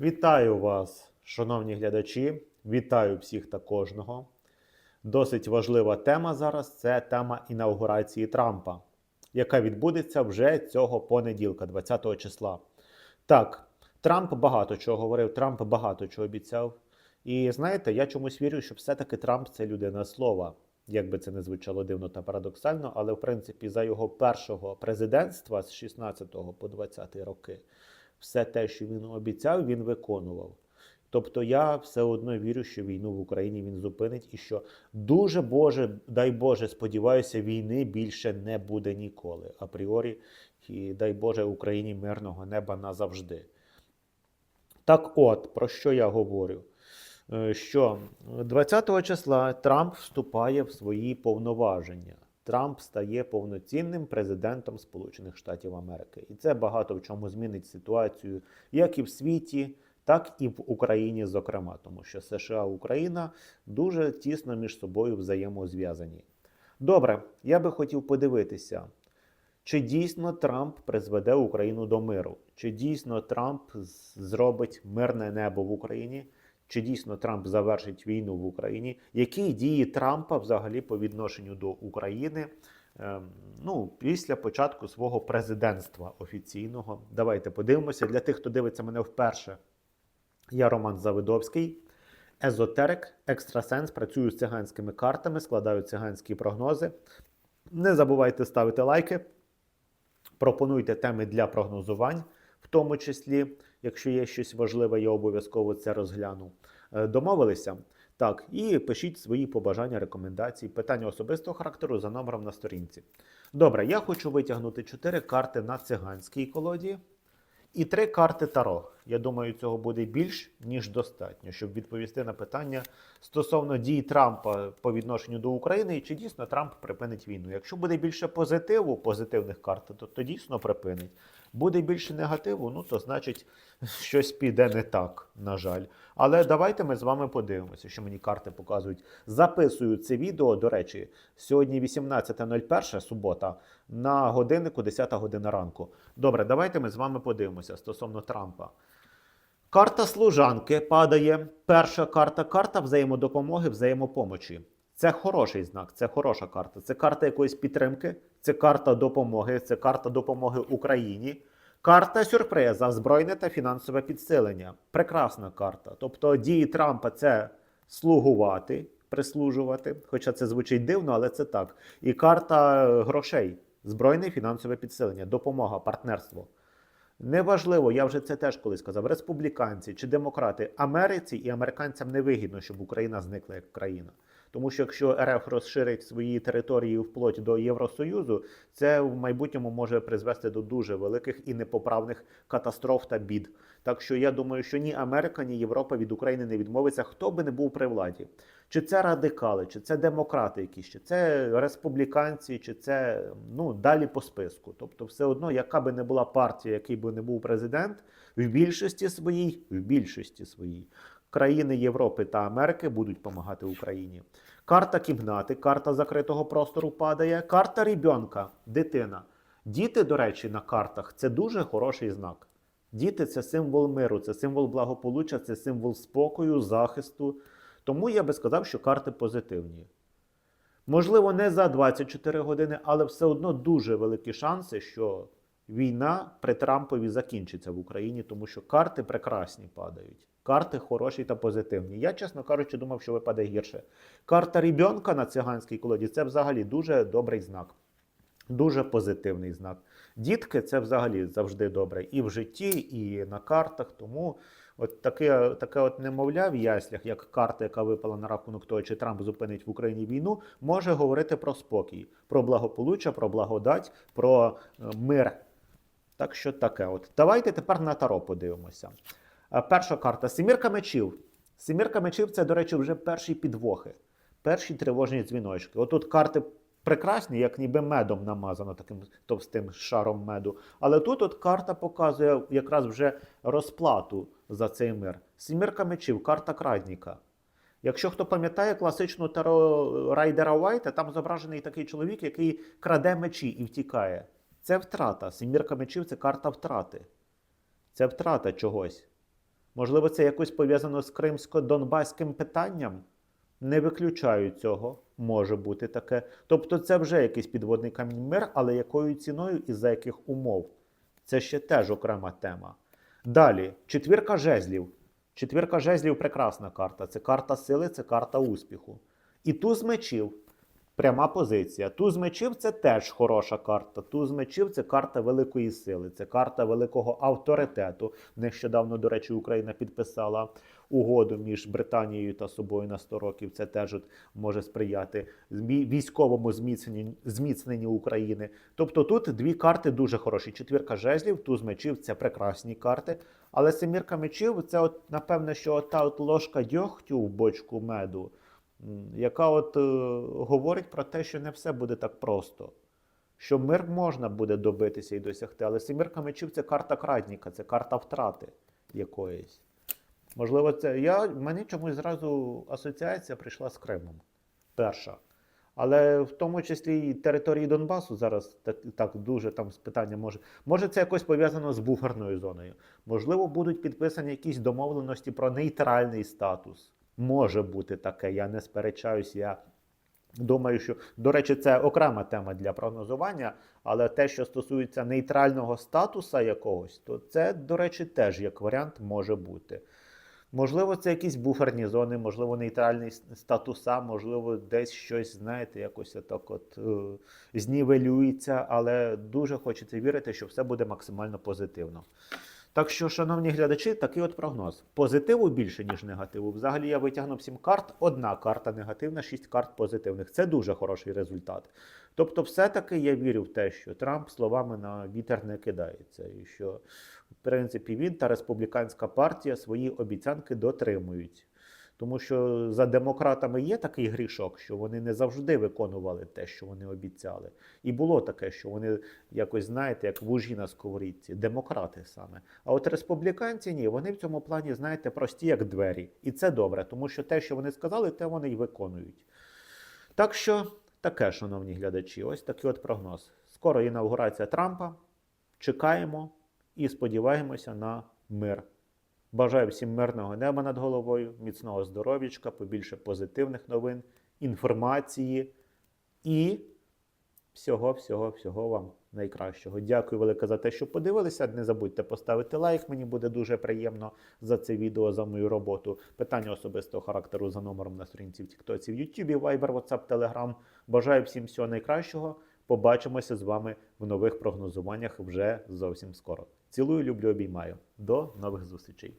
Вітаю вас, шановні глядачі. Вітаю всіх та кожного. Досить важлива тема зараз це тема інаугурації Трампа, яка відбудеться вже цього понеділка, 20 числа. Так, Трамп багато чого говорив, Трамп багато чого обіцяв. І знаєте, я чомусь вірю, що все-таки Трамп це людина слова. Як би це не звучало дивно та парадоксально, але в принципі за його першого президентства з 16 по 20 роки все те, що він обіцяв, він виконував. Тобто я все одно вірю, що війну в Україні він зупинить, і що дуже Боже, дай Боже, сподіваюся, війни більше не буде ніколи. Апріорі, і дай Боже Україні мирного неба назавжди. Так от, про що я говорю? Е, Що 20 числа Трамп вступає в свої повноваження. Трамп стає повноцінним президентом Сполучених Штатів Америки. І це багато в чому змінить ситуацію як і в світі, так і в Україні, зокрема, тому що США і Україна дуже тісно між собою взаємозв'язані. Добре, я би хотів подивитися, чи дійсно Трамп призведе Україну до миру, чи дійсно Трамп зробить мирне небо в Україні. Чи дійсно Трамп завершить війну в Україні? Які дії Трампа взагалі по відношенню до України ем, ну, після початку свого президентства офіційного? Давайте подивимося. Для тих, хто дивиться мене вперше, я Роман Завидовський, езотерик, екстрасенс, працюю з циганськими картами, складаю циганські прогнози. Не забувайте ставити лайки, пропонуйте теми для прогнозувань, тому числі, якщо є щось важливе, я обов'язково це розгляну. Е, Домовилися? Так, і пишіть свої побажання, рекомендації, питання особистого характеру за номером на сторінці. Добре, я хочу витягнути 4 карти на циганській колоді і 3 карти Таро. Я думаю, цього буде більш ніж достатньо, щоб відповісти на питання стосовно дій Трампа по відношенню до України, і чи дійсно Трамп припинить війну. Якщо буде більше позитиву, позитивних карт, то, то дійсно припинить. Буде більше негативу, ну то значить щось піде не так, на жаль. Але давайте ми з вами подивимося, що мені карти показують. Записую це відео. До речі, сьогодні 18.01, субота, на годиннику 10 година ранку. Добре, давайте ми з вами подивимося стосовно Трампа. Карта служанки падає. Перша карта карта взаємодопомоги, взаємопомочі. Це хороший знак, це хороша карта. Це карта якоїсь підтримки, це карта допомоги, це карта допомоги Україні. Карта сюрприза, збройне та фінансове підсилення. Прекрасна карта. Тобто дії Трампа це слугувати, прислужувати. Хоча це звучить дивно, але це так. І карта е, грошей, збройне фінансове підсилення, допомога, партнерство. Неважливо, я вже це теж колись казав, республіканці чи демократи Америці і американцям не вигідно, щоб Україна зникла як країна. Тому що якщо РФ розширить свої території вплоть до Євросоюзу, це в майбутньому може призвести до дуже великих і непоправних катастроф та бід. Так що я думаю, що ні Америка, ні Європа від України не відмовиться, хто би не був при владі. Чи це радикали, чи це демократи якісь, чи це республіканці, чи це ну далі по списку. Тобто, все одно, яка би не була партія, який би не був президент, в більшості своїй, в більшості своїй країни Європи та Америки будуть допомагати Україні. Карта кімнати, карта закритого простору падає, карта рібенка, дитина. Діти, до речі, на картах це дуже хороший знак. Діти це символ миру, це символ благополуччя, це символ спокою, захисту. Тому я би сказав, що карти позитивні. Можливо, не за 24 години, але все одно дуже великі шанси, що війна при Трампові закінчиться в Україні, тому що карти прекрасні падають. Карти хороші та позитивні. Я, чесно кажучи, думав, що випаде гірше. Карта рібенка на циганській колоді це взагалі дуже добрий знак. Дуже позитивний знак. Дітки це взагалі завжди добре і в житті, і на картах. Тому от таке, таке от немовля в яслях, як карта, яка випала на рахунок того, чи Трамп зупинить в Україні війну, може говорити про спокій, про благополуччя, про благодать, про е, мир. Так що таке. От давайте тепер на таро подивимося. Е, Перша карта Семірка мечів. Семірка мечів це, до речі, вже перші підвохи, перші тривожні дзвіночки. Отут карти прекрасні, як ніби медом намазано, таким товстим шаром меду. Але тут от карта показує якраз вже розплату за цей мир. Семірка мечів, карта крадніка. Якщо хто пам'ятає класичну таро Райдера Уайта, там зображений такий чоловік, який краде мечі і втікає. Це втрата. Семірка мечів це карта втрати. Це втрата чогось. Можливо, це якось пов'язано з кримсько-донбаським питанням? Не виключаю цього, може бути таке. Тобто, це вже якийсь підводний камінь мир, але якою ціною і за яких умов? Це ще теж окрема тема. Далі, четвірка жезлів. Четвірка жезлів прекрасна карта. Це карта сили, це карта успіху. І туз мечів. Пряма позиція. Туз мечів це теж хороша карта. Туз мечів це карта великої сили, це карта великого авторитету. Нещодавно, до речі, Україна підписала угоду між Британією та собою на 100 років. Це теж от може сприяти військовому зміцненню, зміцненню України. Тобто тут дві карти дуже хороші. Четвірка жезлів, туз мечів це прекрасні карти. Але семірка мечів це, от, напевне, що та от ложка дьогтю в бочку меду, яка от е, говорить про те, що не все буде так просто. Що мир можна буде добитися і досягти, але семірка мечів це карта крадніка, це карта втрати якоїсь. Можливо, це. Я, в мене чомусь зразу асоціація прийшла з Кримом. Перша. Але в тому числі і території Донбасу зараз так, так дуже там з питання може. Може, це якось пов'язано з буферною зоною. Можливо, будуть підписані якісь домовленості про нейтральний статус. Може бути таке, я не сперечаюсь. Я думаю, що, до речі, це окрема тема для прогнозування, але те, що стосується нейтрального статуса якогось, то це, до речі, теж як варіант може бути. Можливо, це якісь буферні зони, можливо, нейтральні с- статуса, можливо, десь щось, знаєте, якось так от е, знівелюється, але дуже хочеться вірити, що все буде максимально позитивно. Так що, шановні глядачі, такий от прогноз. Позитиву більше, ніж негативу. Взагалі я витягнув 7 карт, одна карта негативна, 6 карт позитивних. Це дуже хороший результат. Тобто, все-таки я вірю в те, що Трамп словами на вітер не кидається, і що, в принципі, він та республіканська партія свої обіцянки дотримують. Тому що за демократами є такий грішок, що вони не завжди виконували те, що вони обіцяли. І було таке, що вони якось, знаєте, як вужі на сковорідці, демократи саме. А от республіканці ні, вони в цьому плані, знаєте, прості як двері. І це добре, тому що те, що вони сказали, те вони й виконують. Так що таке, шановні глядачі, ось такий от прогноз. Скоро інаугурація Трампа. Чекаємо і сподіваємося на мир. Бажаю всім мирного неба над головою, міцного здоров'ячка, побільше позитивних новин, інформації і всього, всього, всього вам найкращого. Дякую велике за те, що подивилися. Не забудьте поставити лайк. Мені буде дуже приємно за це відео, за мою роботу. Питання особистого характеру за номером на сторінці в Тіктоці, в Ютубі, Viber, WhatsApp, Telegram. Бажаю всім всього найкращого. Побачимося з вами в нових прогнозуваннях вже зовсім скоро. Цілую, люблю, обіймаю. До нових зустрічей.